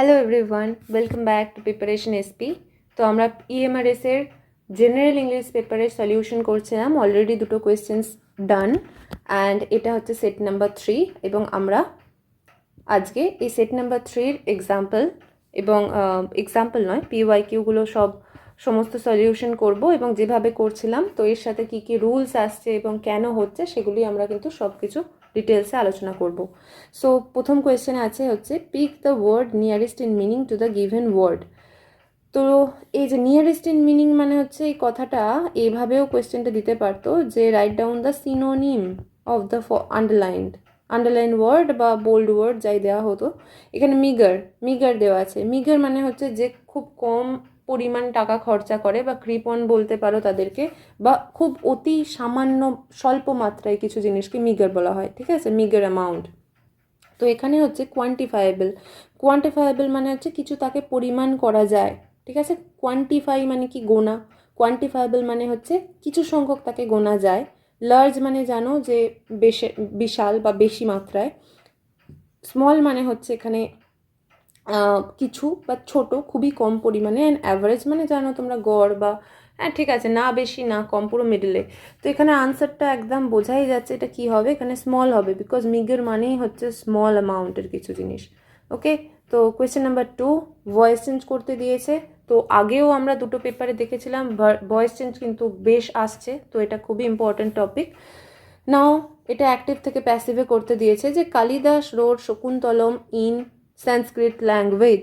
Hello everyone welcome back to preparation SP তো আমরা EMRS এর জেনারেল ইংলিশ পেপারের সলিউশন করছিলাম। অলরেডি দুটো কোয়েশ্চেন্স ডান অ্যান্ড এটা হচ্ছে সেট নাম্বার থ্রি এবং আমরা আজকে এই সেট নাম্বার থ্রির এক্সাম্পল এবং এক্সাম্পল নয় পিওয়াই কিউগুলো সব সমস্ত সলিউশন করব এবং যেভাবে করছিলাম, তো এর সাথে কি কি রুলস আসছে এবং কেন হচ্ছে, সেগুলি আমরা কিন্তু সব কিছু ডিটেলসে আলোচনা করব। সো প্রথম কোয়েশ্চেনে আছে হচ্ছে pick the word nearest in meaning to the given word তো, এই যে নিয়ারেস্ট ইন মিনিং মানে হচ্ছে এই কথাটা এইভাবেও কোয়েশ্চেনটা দিতে পারতো যে write down the synonym of the ফ আন্ডারলাইন্ড আন্ডারলাইন ওয়ার্ড বা বোল্ড ওয়ার্ড যাই দেওয়া হতো। এখানে মিগার মিগার দেওয়া আছে। মিগার মানে হচ্ছে যে খুব কম পরিমাণ টাকা খরচা করে বা কৃপন বলতে পারো তাদেরকে বা খুব অতি সামান্য স্বল্প মাত্রায় কিছু জিনিসকে মিগার বলা হয়, ঠিক আছে? মিগার অ্যামাউন্ট তো এখানে হচ্ছে কোয়ান্টিফায়েবল কোয়ান্টিফায়েবল মানে হচ্ছে কিছু তাকে পরিমাণ করা যায়, ঠিক আছে? কোয়ান্টিফাই মানে কি গোনা? কোয়ান্টিফায়েবল মানে হচ্ছে কিছু সংখ্যক তাকে গোনা যায়। লার্জ মানে জানো যে বেশি, বিশাল বা বেশি মাত্রায়। স্মল মানে হচ্ছে এখানে কিছু বা ছোট, খুবই কম পরিমাণে অ্যান্ড অ্যাভারেজ মানে জানো তোমরা গড় বা হ্যাঁ ঠিক আছে, না বেশি, না কম, পুরো মিডলে তো এখানে আনসারটা একদম বোঝাই যাচ্ছে এটা কি হবে, এখানে স্মল হবে বিকজ মিগের মানেই হচ্ছে স্মল অ্যামাউন্টের কিছু জিনিস ওকে তো question number two voice change করতে দিয়েছে। তো আগেও আমরা দুটো পেপারে দেখেছিলাম ভয়েস চেঞ্জ কিন্তু বেশ আসছে, তো এটা খুবই ইম্পর্ট্যান্ট টপিক নাও এটা অ্যাক্টিভ থেকে প্যাসিভে করতে দিয়েছে যে Kalidas wrote Shakuntalam in Sanskrit language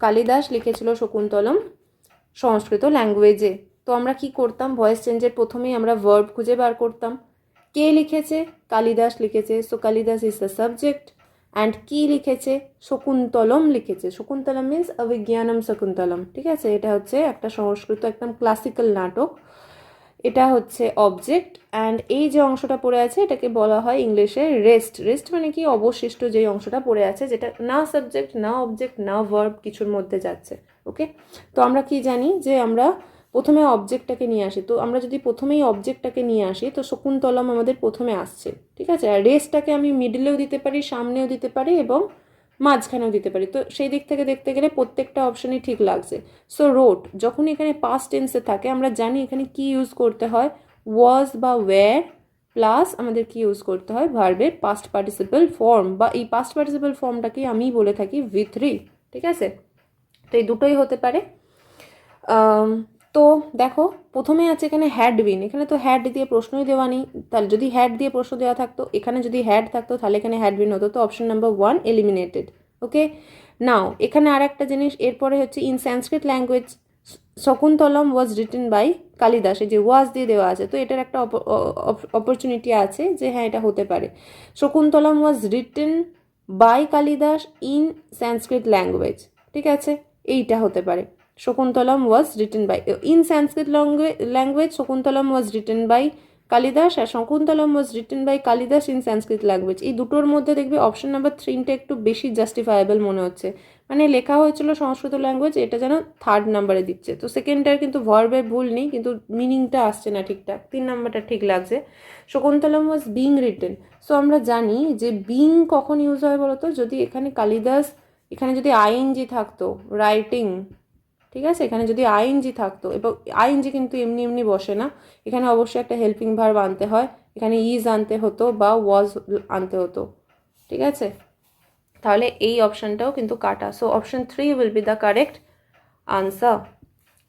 Kalidas লিখেছিল শকুন্তলম, সংস্কৃত ল্যাঙ্গুয়েজে তো আমরা কি করতাম? ভয়েস চেঞ্জের প্রথমেই আমরা ভার্ব খুঁজে বার করতাম। কে লিখেছে? কালিদাস লিখেছে। So Kalidas is the subject and কি লিখেছে? শকুন্তলম লিখেছে। শকুন্তলম মিন্স অভিজ্ঞানম শকুন্তলম। ঠিক আছে? এটা হচ্ছে একটা সংস্কৃত একদম ক্লাসিক্যাল নাটক। এটা হচ্ছে অবজেক্ট অ্যান্ড এই যে অংশটা পড়ে আছে, এটাকে বলা হয় ইংলিশে রেস্ট রেস্ট মানে কি? অবশিষ্ট যে অংশটা পড়ে আছে, যেটা না সাবজেক্ট না অবজেক্ট না ভার্ব কিছুর মধ্যে যাচ্ছে। ওকে তো আমরা কি জানি? যে আমরা প্রথমে অবজেক্টটাকে নিয়ে আসি। তো আমরা যদি প্রথমেই অবজেক্টটাকে নিয়ে আসি, তো শকুন্তলম আমাদের প্রথমে আসছে। ঠিক আছে? আর রেস্টটাকে আমি মিডলেও দিতে পারি, সামনেও দিতে পারি এবং মাঝখানেও দিতে পারি। তো সেই দিক থেকে দেখতে গেলে প্রত্যেকটা অপশানই ঠিক লাগছে। সো রোড যখন এখানে পাস্ট টেন্সে থাকে, আমরা জানি এখানে কি ইউজ করতে হয়। ওয়াজ বা ওয়্যার প্লাস আমাদের কি ইউজ করতে হয়? ভার্বের পাস্ট পার্টিসিপাল ফর্ম বা এই পাস্ট পার্টিসিপাল ফর্মটাকেই আমি বলে থাকি ভি থ্রি ঠিক আছে? তো এই দুটোই হতে পারে। তো দেখো, প্রথমে আছে এখানে হ্যাড বিন এখানে তো হ্যাড দিয়ে প্রশ্নই দেওয়া নেই। তাহলে যদি হ্যাড দিয়ে প্রশ্ন দেওয়া থাকতো, এখানে যদি হ্যাড থাকতো, তাহলে এখানে হ্যাড বিন হতো। তো option number one eliminated okay now এখানে আর একটা জিনিস, এরপরে হচ্ছে in Sanskrit language Shakuntalam was written by Kalidas. এই যে ওয়াজ দিয়ে দেওয়া আছে। তো এটার একটা অপরচুনিটি আছে যে হ্যাঁ এটা হতে পারে। Shakuntalam was written by Kalidas in Sanskrit language ঠিক আছে? এইটা হতে পারে। Shakuntalam was written by in Sanskrit language Shakuntalam was written by Kalidas R Shakuntalam was written by Kalidas in Sanskrit language এই দুটোর মধ্যে দেখবে অপশন নাম্বার থ্রিনটা একটু বেশি জাস্টিফায়েবল মনে হচ্ছে। মানে লেখা হয়েছিল সংস্কৃত ল্যাঙ্গুয়েজ এটা যেন থার্ড নাম্বারে দিচ্ছে। তো সেকেন্ডটার কিন্তু ভার্বের ভুল নেই, কিন্তু মিনিংটা আসছে না ঠিকঠাক। তিন নাম্বারটা ঠিক লাগছে। Shakuntalam was being written so আমরা জানি যে বিং কখন ইউজ হয় বলতো? যদি এখানে কালিদাস এখানে যদি আইএনজি থাকতো রাইটিং ঠিক আছে? এখানে যদি আইএনজি থাকতো এবং আইএনজি কিন্তু এমনি এমনি বসে না। এখানে অবশ্যই একটা হেল্পিং ভার্ব আনতে হয়। এখানে ইজ আনতে হতো বা ওয়াজ আনতে হতো। ঠিক আছে? তাহলে এই অপশানটাও কিন্তু কাটা। So option three will be the correct answer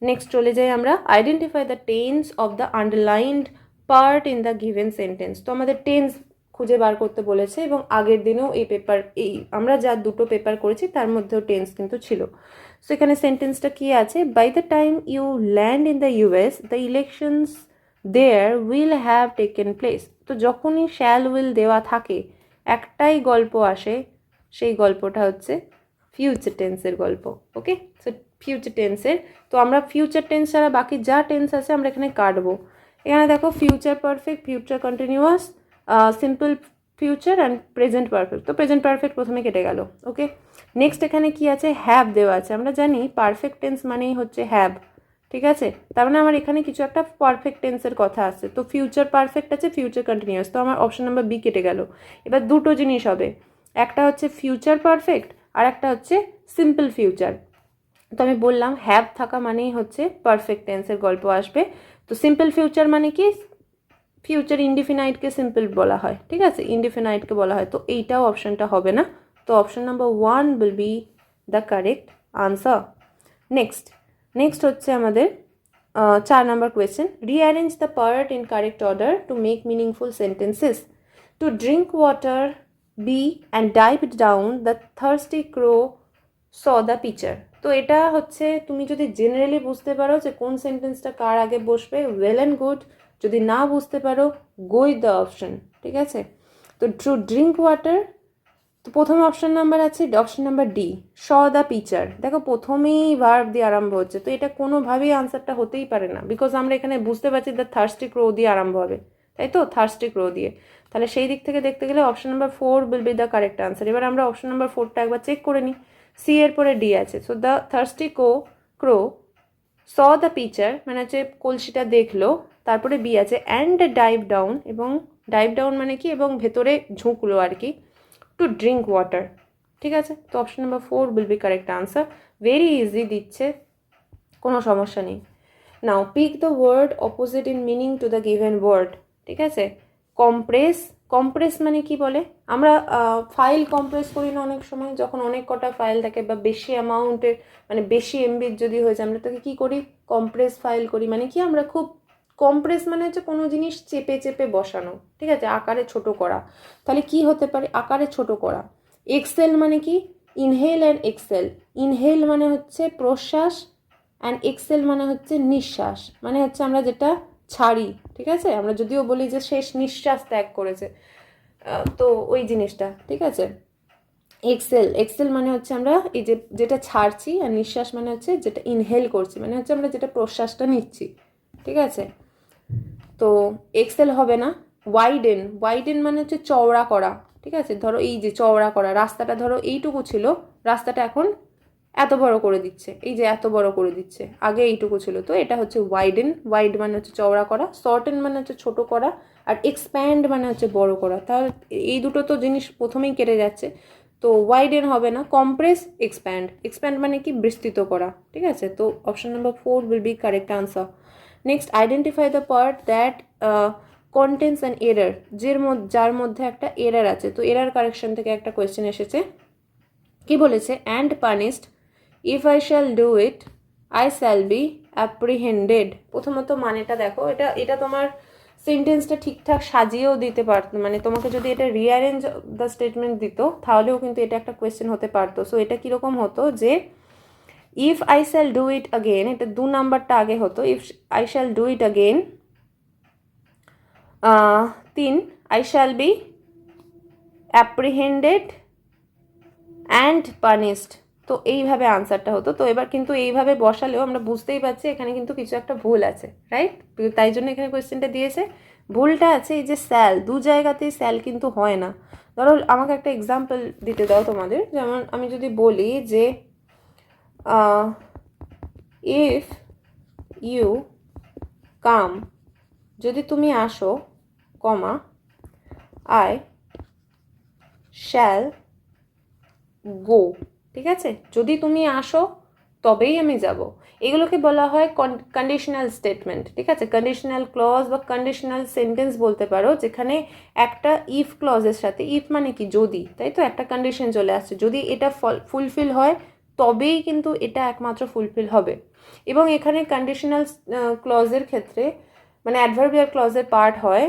next চলে যাই আমরা। Identify the tense of the underlined part in the given sentence তো আমাদের টেন্স খুঁজে বার করতে বলেছে এবং আগের দিনেও এই পেপার এই আমরা যা দুটো পেপার করেছি তার মধ্যেও টেন্স কিন্তু ছিল। সো এখানে সেন্টেন্সটা কী আছে? By the time you land in the US the elections there will have taken place তো যখনই শ্যাল উইল দেওয়া থাকে, একটাই গল্প আসে, সেই গল্পটা হচ্ছে ফিউচার টেন্সের গল্প ওকে সো ফিউচার টেন্সের তো আমরা ফিউচার টেন্স ছাড়া বাকি যা টেন্স আছে আমরা এখানে কাটবো। এখানে দেখো future perfect future continuous simple future and present perfect তো প্রেজেন্ট পারফেক্ট প্রথমে কেটে গেল ওকে নেক্সট এখানে কি আছে? হ্যাভ দেওয়া আছে। আমরা জানি পারফেক্ট টেন্স মানেই হচ্ছে হ্যাভ ঠিক আছে? তার মানে আমার এখানে কিছু একটা পারফেক্ট টেন্সের কথা আছে। তো ফিউচার পারফেক্ট আছে ফিউচার কন্টিনিউয়াস তো আমার অপশন নাম্বার বি কেটে গেল। এবার দুটো জিনিস হবে। একটা হচ্ছে ফিউচার পারফেক্ট আর একটা হচ্ছে সিম্পল ফিউচার তো আমি বললাম হ্যাভ থাকা মানেই হচ্ছে পারফেক্ট টেন্সের গল্প আসবে। তো সিম্পল ফিউচার মানে কি? ফিউচার ইনডিফিনাইটকে সিম্পল বলা হয়, ঠিক আছে? ইনডিফিনাইটকে বলা হয়, তো এইটাও অপশানটা হবে না। তো option number one will be the correct answer next next হচ্ছে আমাদের চার number question rearrange the part in correct order to make meaningful sentences to drink water B and dive down the thirsty crow saw the pitcher তো এটা হচ্ছে, তুমি যদি generally বুঝতে পারো যে কোন সেন্টেন্সটা কার আগে বসবে ওয়েল অ্যান্ড গুড যদি না বুঝতে পারো গো উইথ দ্য অপশন ঠিক আছে? তো ট্রু ড্রিঙ্ক ওয়াটার তো প্রথম অপশন নাম্বার আছে option number D saw the pitcher. দেখো, প্রথমেই ভার্ব দিয়ে আরম্ভ হচ্ছে, তো এটা কোনোভাবেই আনসারটা হতেই পারে না বিকজ আমরা এখানে বুঝতে পারছি দ্য থার্স্টিক রো দিয়ে আরম্ভ হবে, তাই তো? থার্স্টিক রো দিয়ে। তাহলে সেই দিক থেকে দেখতে গেলে option number four will be the correct answer এবার আমরা অপশন নাম্বার ফোরটা একবার চেক করে নিই সি এর পরে ডি আছে। সো দ্য থার্স্টি কো ক্রো স দ্য পিচার মানে হচ্ছে কলসিটা দেখল তারপরে বি আছে অ্যান্ড ডাইভ ডাউন এবং ডাইভ ডাউন মানে কি? এবং ভেতরে ঝুঁকলো আর কি টু ড্রিঙ্ক ওয়াটার ঠিক আছে? তো option number four will be correct answer very easy দিচ্ছে, কোনো সমস্যা নেই। Now pick the word opposite in meaning to the given word ঠিক আছে? কম্প্রেস কম্প্রেস মানে কি বলে? আমরা ফাইল কম্প্রেস করি না অনেক সময়, যখন অনেক কটা ফাইল থাকে বা বেশি অ্যামাউন্টের মানে বেশি এমবির যদি হয়ে যায়, আমরা তাকে কী করি? কম্প্রেস ফাইল করি মানে কি? আমরা খুব কম্প্রেস মানে হচ্ছে কোনো জিনিস চেপে চেপে বসানো, ঠিক আছে? আকারে ছোট করা। তাহলে কি হতে পারে? আকারে ছোট করা। এক্সেল মানে কি? ইনহেল অ্যান্ড এক্সেল ইনহেল মানে হচ্ছে প্রশ্বাস অ্যান্ড এক্সেল মানে হচ্ছে নিঃশ্বাস। মানে হচ্ছে আমরা যেটা ছাড়ি, ঠিক আছে? আমরা যদিও বলি যে শেষ নিঃশ্বাস ত্যাগ করেছে তো ওই জিনিসটা, ঠিক আছে? এক্সেল এক্সেল মানে হচ্ছে আমরা এই যে যেটা ছাড়ছি আর নিঃশ্বাস মানে হচ্ছে যেটা ইনহেল করছি মানে হচ্ছে আমরা যেটা প্রশ্বাসটা নিচ্ছি, ঠিক আছে? তো এক্সেল হবে না ওয়াইডেন ওয়াইডেন মানে হচ্ছে চওড়া করা, ঠিক আছে? ধরো এই যে চওড়া করা, রাস্তাটা ধরো এইটুকু ছিল, রাস্তাটা এখন এত বড় করে দিচ্ছে, এই যে এত বড় করে দিচ্ছে, আগে এইটুকু ছিল। তো এটা হচ্ছে ওয়াইডেন ওয়াইড মানে হচ্ছে চওড়া করা শর্টেন মানে হচ্ছে ছোট করা, আর এক্সপ্যান্ড মানে হচ্ছে বড় করা। তাহলে এই দুটো তো জিনিস প্রথমেই কেটে যাচ্ছে। তো ওয়াইডেন হবে না কম্প্রেস এক্সপ্যান্ড এক্সপ্যান্ড মানে কি বিস্তৃত করা, ঠিক আছে? তো option number four will be correct answer next identify the part that contains and error যের মধ্যে, যার মধ্যে একটা এরার আছে। তো এরার কারেকশন থেকে একটা কোয়েশ্চেন এসেছে। কি বলেছে? And punished if I shall do it I shall be apprehended প্রথমত মানেটা দেখো, এটা এটা তোমার সেন্টেন্সটা ঠিকঠাক সাজিয়েও দিতে পারতো মানে তোমাকে যদি এটা রিঅ্যারেঞ্জ দ্য স্টেটমেন্ট দিত, তাহলেও কিন্তু এটা একটা কোয়েশ্চেন হতে পারতো। সো এটা কীরকম হতো যে if I shall do it again এটা দু নাম্বারটা আগে হতো। If I shall do it again তিন I shall be apprehended and punished তো এইভাবে আনসারটা হতো। তো এবার কিন্তু এইভাবে বসালেও আমরা বুঝতেই পারছি এখানে কিন্তু কিছু একটা ভুল আছে রাইট তাই জন্য এখানে কোয়েশ্চেনটা দিয়েছে। ভুলটা আছে এই যে স্যাল দু জায়গাতেই স্যাল কিন্তু হয় না। ধরো আমাকে একটা এক্সাম্পল দিতে দাও তোমাদের। যেমন আমি যদি বলি যে ইফ ইউ কাম যদি তুমি আসো, কমা আই শ্যাল গো ঠিক আছে? যদি তুমি আসো, তবেই আমি যাব। এগুলোকে বলা হয় কন্ডিশনাল স্টেটমেন্ট ঠিক আছে? কন্ডিশনাল ক্লজ বা কন্ডিশনাল সেন্টেন্স বলতে পারো, যেখানে একটা ইফ ক্লজের সাথে ইফ মানে কি? যদি, তাই তো? একটা কন্ডিশন চলে আসছে। যদি এটা ফুলফিল হয় তবেই কিন্তু এটা একমাত্র ফুলফিল হবে। এবং এখানে কন্ডিশনাল ক্লজের ক্ষেত্রে মানে অ্যাডভার্বিয়াল ক্লজের পার্ট হয়,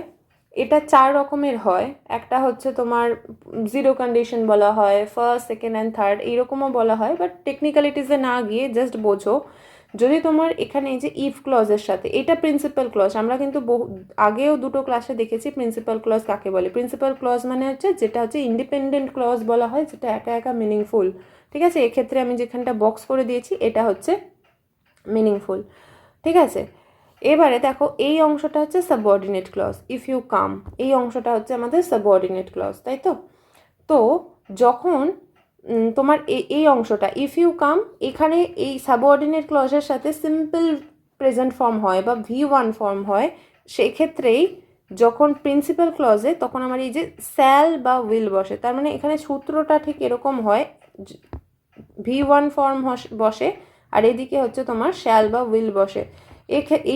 এটা চার রকমের হয়। একটা হচ্ছে তোমার জিরো কন্ডিশন বলা হয় ফার্স্ট সেকেন্ড অ্যান্ড থার্ড এইরকমও বলা হয় বাট টেকনিক্যালিটিসে না গিয়ে জাস্ট বোঝো। যদি তোমার এখানে এই যে ইফ ক্লজের সাথে, এটা প্রিন্সিপাল ক্লজ আমরা কিন্তু বহু, আগেও দুটো ক্লাসে দেখেছি প্রিন্সিপাল ক্লজ কাকে বলে? প্রিন্সিপাল ক্লজ মানে হচ্ছে, যেটা হচ্ছে ইন্ডিপেন্ডেন্ট ক্লজ বলা হয়, যেটা একা একা মিনিংফুল ঠিক আছে? এক্ষেত্রে আমি যেখানটা বক্স করে দিয়েছি, এটা হচ্ছে মিনিংফুল ঠিক আছে? এবারে দেখো, এই অংশটা হচ্ছে subordinate clause if you come এই অংশটা হচ্ছে আমাদের সাবঅর্ডিনেট ক্লজ তাই তো? তো যখন তোমার এই অংশটা ইফ ইউ কাম এখানে এই সাবঅর্ডিনেট ক্লজের সাথে সিম্পল প্রেজেন্ট ফর্ম হয় বা ভি ওয়ান ফর্ম হয়, সেক্ষেত্রেই যখন প্রিন্সিপাল ক্লজে তখন আমার এই যে স্যাল বা উইল বসে, তার মানে এখানে সূত্রটা ঠিক এরকম হয় ভি ওয়ান ফর্ম বসে, আর এদিকে হচ্ছে তোমার শ্যাল বা উইল বসে।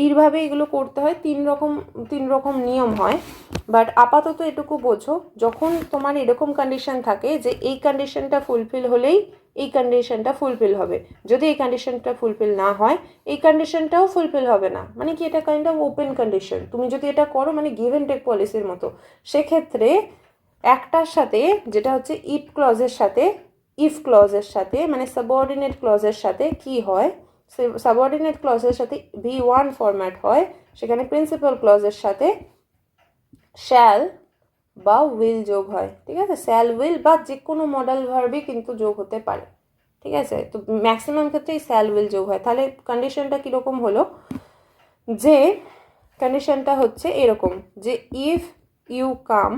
এইভাবে এগুলো করতে হয়, তিন রকম তিন রকম নিয়ম হয়। বাট আপাতত এটুকু বোঝো, যখন তোমার এরকম কন্ডিশন থাকে যে এই কন্ডিশনটা ফুলফিল হলেই এই কন্ডিশনটা ফুলফিল হবে। যদি এই কন্ডিশনটা ফুলফিল না হয়, এই কন্ডিশনটাও ফুলফিল হবে না। মানে কি এটা কাইন্ড অফ ওপেন কন্ডিশন তুমি যদি এটা করো মানে গিভ অ্যান্ড টেক পলিসির মতো। সেক্ষেত্রে একটার সাথে, যেটা হচ্ছে ইফ ক্লজের সাথে ইফ ক্লজের সাথে মানে সাবঅর্ডিনেট ক্লজের সাথে কি হয়? সাবঅর্ডিনেট ক্লজের সাথে ভি ওয়ান ফরম্যাট হয়, সেখানে প্রিন্সিপাল ক্লজের সাথে শ্যাল বা উইল যোগ হয়, ঠিক আছে? শ্যাল উইল বা যে কোনো মডেল ভার্বই কিন্তু যোগ হতে পারে, ঠিক আছে? তো ম্যাক্সিমাম ক্ষেত্রেই শ্যাল উইল যোগ হয়। তাহলে কন্ডিশনটা কীরকম হলো? যে কন্ডিশনটা হচ্ছে এরকম, যে ইফ ইউ কাম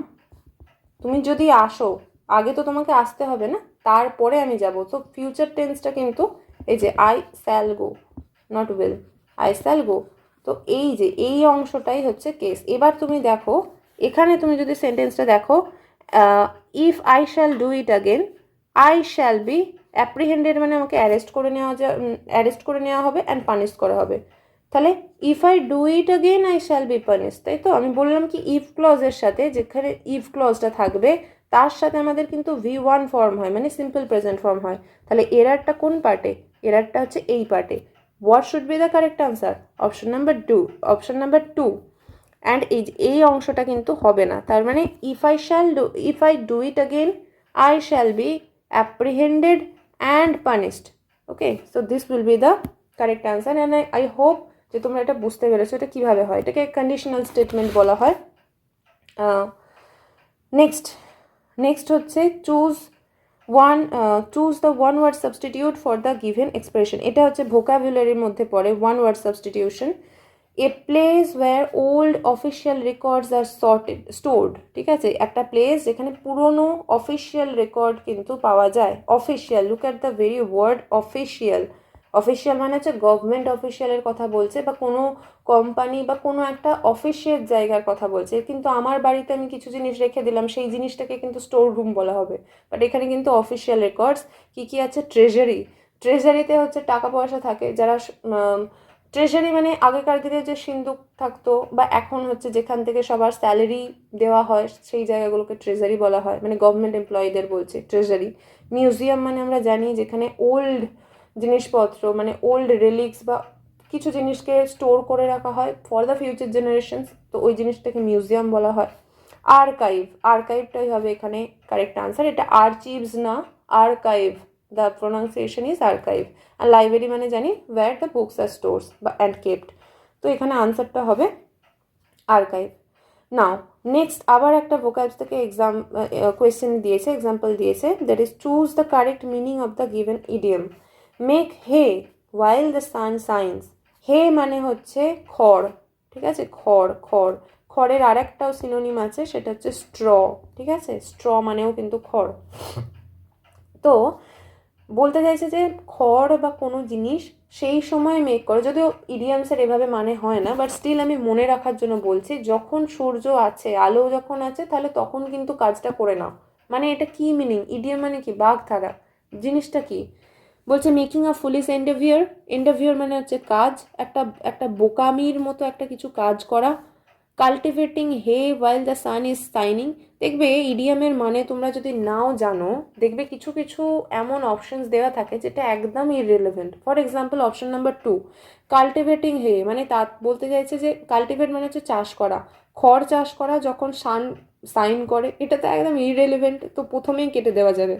তুমি যদি আসো, আগে তো তোমাকে আসতে হবে না? তারপরে আমি যাব। তো ফিউচার টেন্সটা কিন্তু এই যে I shall go not will I shall go তো এই যে, এই অংশটাই হচ্ছে কেস এবার তুমি দেখো, এখানে তুমি যদি সেন্টেন্সটা দেখো if I shall do it again I shall be apprehended মানে আমাকে অ্যারেস্ট করে নেওয়া যা অ্যারেস্ট করে নেওয়া হবে অ্যান্ড পানিশ করা হবে। তাহলে if I do it again I shall be punish তাই তো? আমি বললাম কি ইফ ক্লজের সাথে, যেখানে ইফ ক্লজটা থাকবে তার সাথে আমাদের কিন্তু ভি ওয়ান ফর্ম হয় মানে সিম্পল প্রেজেন্ট ফর্ম হয়। তাহলে এরারটা কোন পার্টে এরারটা হচ্ছে এই পার্টে what should be the correct answer option number two option number two and এই এই অংশটা কিন্তু হবে না। তার মানে if I shall do if I do it again I shall be apprehended and punished okay so this will be the correct answer and I I hope যে তোমরা এটা বুঝতে পেরেছ এটা কীভাবে হয়। এটাকে কন্ডিশনাল স্টেটমেন্ট বলা হয়। নেক্সট নেক্সট হচ্ছে choose one choose the one word substitute for the given expression এটা হচ্ছে ভোকাবুলারির মধ্যে পড়ে one word substitution a place where old official records are sorted stored ঠিক আছে? একটা প্লেস যেখানে পুরনো অফিসিয়াল রেকর্ড কিন্তু পাওয়া যায় official look at the very word official official মানে হচ্ছে গভর্নমেন্ট অফিসিয়ালের কথা বলছে বা কোনো কোম্পানি বা কোনো একটা অফিসের জায়গার কথা বলছে। কিন্তু আমার বাড়িতে আমি কিছু জিনিস রেখে দিলাম, সেই জিনিসটাকে কিন্তু স্টোর রুম বলা হবে। বাট এখানে কিন্তু অফিসিয়াল রেকর্ডস কী কী আছে? ট্রেজারি ট্রেজারিতে হচ্ছে টাকা পয়সা থাকে, যারা ট্রেজারি মানে আগেকার দিনে যে সিন্দুক থাকতো বা এখন হচ্ছে যেখান থেকে সবার স্যালারি দেওয়া হয়, সেই জায়গাগুলোকে ট্রেজারি বলা হয়। মানে গভর্নমেন্ট এমপ্লয়ীদের বলছে ট্রেজারি মিউজিয়াম মানে আমরা জানি যেখানে ওল্ড জিনিসপত্র মানে ওল্ড রিলিক্স বা কিছু জিনিসকে স্টোর করে রাখা হয় ফর দ্য ফিউচার জেনারেশনস তো ওই জিনিসটাকে মিউজিয়াম বলা হয়। আর্কাইভ আর্কাইভটাই হবে এখানে কারেক্ট আনসার এটা আর্চিভস না archive the pronunciation is archive R library মানে জানি where the books are stores বা অ্যান্ড কেপ্ট তো এখানে আনসারটা হবে আর্কাইভ নাও নেক্সট আবার একটা ভোকাবস থেকে এক্সাম কোয়েশ্চেন দিয়েছে এক্সাম্পল দিয়েছে that is choose the correct meaning of the given idiom make hay while the sun shines hay মানে হচ্ছে খড়, ঠিক আছে? খড় খড়। খড়ের আর একটাও সিনোনিম আছে, সেটা হচ্ছে স্ট্র ঠিক আছে? স্ট্র মানেও কিন্তু খড়। তো বলতে চাইছে যে খড় বা কোনো জিনিস সেই সময় মেক করে, যদিও ইডিয়ামসের এভাবে মানে হয় না বাট স্টিল আমি মনে রাখার জন্য বলছি, যখন সূর্য আছে, আলো যখন আছে, তাহলে তখন কিন্তু কাজটা করে নাও। মানে এটা কি মিনিং ইডিয়াম মানে কি? বাঘ থাকা। জিনিসটা কি? বলছে মেকিং আ ফুলিস এন্ডাভিয়ার এন্ডাভিয়ার মানে হচ্ছে কাজ, একটা একটা বোকামির মতো একটা কিছু কাজ করা cultivating hay while the sun is shining দেখবে ইডিয়ামের মানে তোমরা যদি নাও জানো, দেখবে কিছু কিছু এমন অপশনস দেওয়া থাকে যেটা একদম irrelevant for example option number two cultivating hay মানে তা বলতে চাইছে যে কাল্টিভেট মানে হচ্ছে চাষ করা। খড় চাষ করা যখন সান সাইন করে, এটা তো একদম ইররেলিভেন্ট তো প্রথমেই কেটে দেওয়া যাবে।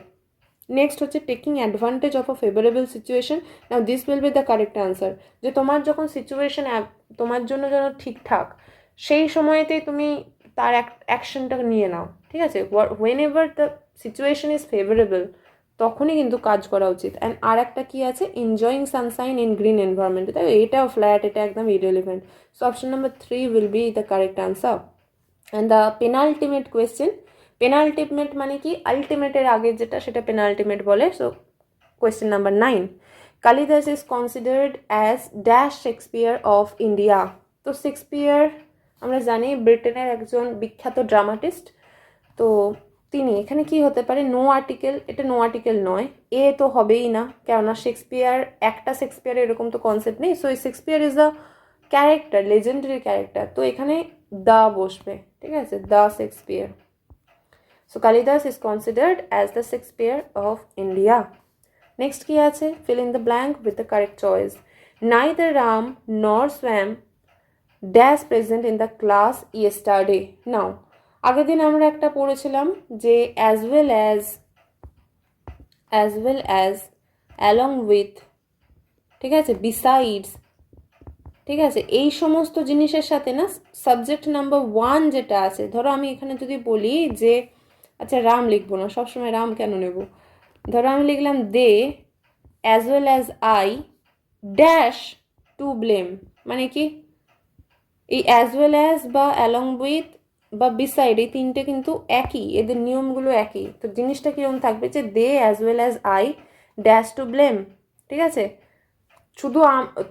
নেক্সট হচ্ছে taking advantage of a favourable situation now this will be the correct answer যে তোমার যখন সিচুয়েশন তোমার জন্য যেন ঠিকঠাক সেই সময়তেই তুমি তার অ্যাকশনটা নিয়ে নাও, ঠিক আছে? Whenever the situation is favourable তখনই কিন্তু কাজ করা উচিত। অ্যান্ড আর একটা কী আছে? Enjoying sunshine in green environment তাই এটাও ফ্ল্যাট এটা একদম irrelevant so option number three will be the correct answer and the penultimate question penultimate মানে কি? আলটিমেটের আগে যেটা, সেটা পেনাল্টিমেট বলে। So question number nine Kalidas is considered as dash Shakespeare of India তো শেক্সপিয়ার আমরা জানি ব্রিটেনের একজন বিখ্যাত ড্রামাটিস্ট তো তিনি, এখানে কি হতে পারে? নো আর্টিকেল এটা নো আর্টিকেল নয়। এ তো হবেই না, কেননা শেক্সপিয়ার একটা শেক্সপিয়ার এরকম তো কনসেপ্ট নেই। So Shakespeare is the character legendary character তো এখানে দা বসবে, ঠিক আছে? The Shakespeare so Kalidas is considered as the Shakespeare of India next কি আছে? Fill in the blank with the correct choice neither Ram nor Shyam dash present in the class yesterday now আগের দিন আমরা একটা পড়েছিলাম যে as well as as well as along with ঠিক আছে? বিসাইডস ঠিক আছে? এই সমস্ত জিনিসের সাথে না সাবজেক্ট নাম্বার ওয়ান যেটা আছে, ধরো আমি এখানে যদি বলি যে আচ্ছা রাম লিখব না, সবসময় রাম কেন নেব? ধরো আমি লিখলাম they as well as I dash to blame মানে কি? এই অ্যাজ ওয়েল অ্যাজ বা অ্যালং উইথ বা বিসাইড এই তিনটে কিন্তু একই, এদের নিয়মগুলো একই। তো জিনিসটা কীরকম থাকবে যে they as well as I dash to blame ঠিক আছে? শুধু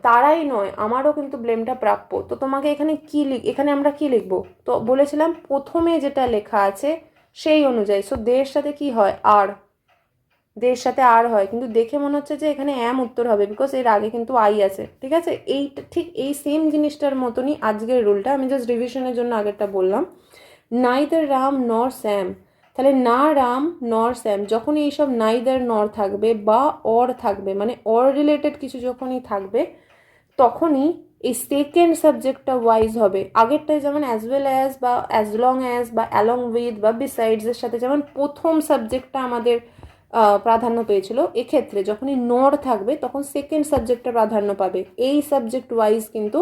তারাই নয়, আমারও কিন্তু ব্লেমটা প্রাপ্য। তো তোমাকে এখানে কি লিখ এখানে আমরা কি লিখব? তো বলেছিলাম প্রথমে যেটা লেখা আছে সেই অনুযায়ী। সো দের সাথে কি হয়? আর। দের সাথে আর হয়। কিন্তু দেখে মনে হচ্ছে যে এখানে অ্যাম উত্তর হবে বিকজ এর আগে কিন্তু আই আছে। ঠিক আছে? এই ঠিক এই সেম জিনিসটার মতনই আজকের রুলটা আমি জাস্ট রিভিশনের জন্য আগেরটা বললাম। Neither Ram, nor, Sam. তাহলে না রাম, নর, স্যাম যখনই এইসব নাইদার, নর থাকবে বা অর থাকবে মানে অর রিলেটেড কিছু যখনই থাকবে, তখনই এই সেকেন্ড সাবজেক্টটা ওয়াইজ হবে। আগেরটায় যেমন অ্যাজ ওয়েল অ্যাজ বা অ্যাজ লং অ্যাজ বা অ্যালং উইথ বা বিসাইডসের সাথে যেমন প্রথম সাবজেক্টটা আমাদের প্রাধান্য পেয়েছিল, এক্ষেত্রে যখনই নর থাকবে তখন সেকেন্ড সাবজেক্টটা প্রাধান্য পাবে। এই সাবজেক্ট ওয়াইজ কিন্তু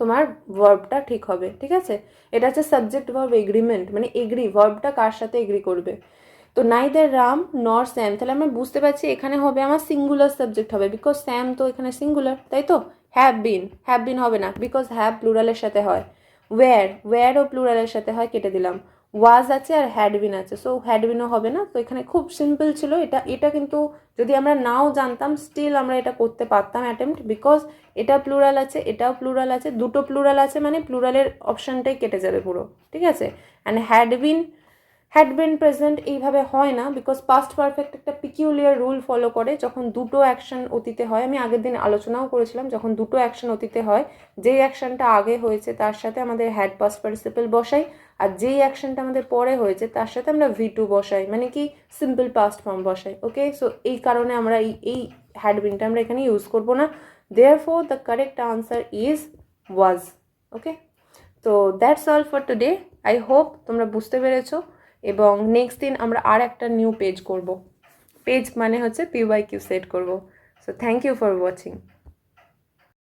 তোমার ভার্বটা ঠিক হবে, ঠিক আছে? এটা হচ্ছে সাবজেক্ট ভার্ব এগ্রিমেন্ট মানে এগ্রি ভার্বটা কার সাথে এগ্রি করবে? তো নাইদার রাম নর স্যাম তাহলে আমরা বুঝতে পারছি এখানে হবে আমার সিঙ্গুলার সাবজেক্ট হবে বিকজ স্যাম তো এখানে সিঙ্গুলার তাই তো? হ্যাভ বিন হ্যাভ বিন হবে না বিকজ হ্যাভ প্লুরালের সাথে হয়। ওয়্যার ওয়্যারও প্লুরালের সাথে হয়, কেটে দিলাম। ওয়াজ আছে আর হ্যাড বিন আছে সো হ্যাড বিনও হবে না, তো এখানে খুব সিম্পল ছিল এটা এটা কিন্তু যদি আমরা নাও জানতাম স্টিল আমরা এটা করতে পারতাম অ্যাটেম্প্ট বিকজ এটা প্লুরাল আছে, এটাও প্লুরাল আছে, দুটো প্লুরাল আছে মানে প্লুরালের অপশানটাই কেটে যাবে পুরো, ঠিক আছে? And had been had been present এইভাবে হয় না বিকজ পাস্ট পারফেক্ট একটা পিকিউলিয়ার রুল ফলো করে যখন দুটো অ্যাকশন অতীতে হয়। আমি আগের দিন আলোচনাও করেছিলাম, যখন দুটো অ্যাকশন অতীতে হয়, যেই অ্যাকশনটা আগে হয়েছে তার সাথে আমাদের হ্যাড পাস্ট পার্টিসিপেল বসাই, আর যেই অ্যাকশনটা আমাদের পরে হয়েছে তার সাথে আমরা ভি টু বসাই মানে কি সিম্পল পাস্ট ফর্ম বসাই ওকে সো এই কারণে আমরা এই এই হ্যাড বিনটা আমরা এখানে ইউজ করব না। There for the correct answer is was okay তো that's all for today I hope তোমরা বুঝতে পেরেছ। এবং নেক্সট দিন আমরা আর একটা নিউ পেজ করব। পেজ মানে হচ্ছে পিওয়াই কিউ সেট করব। So thank you for watching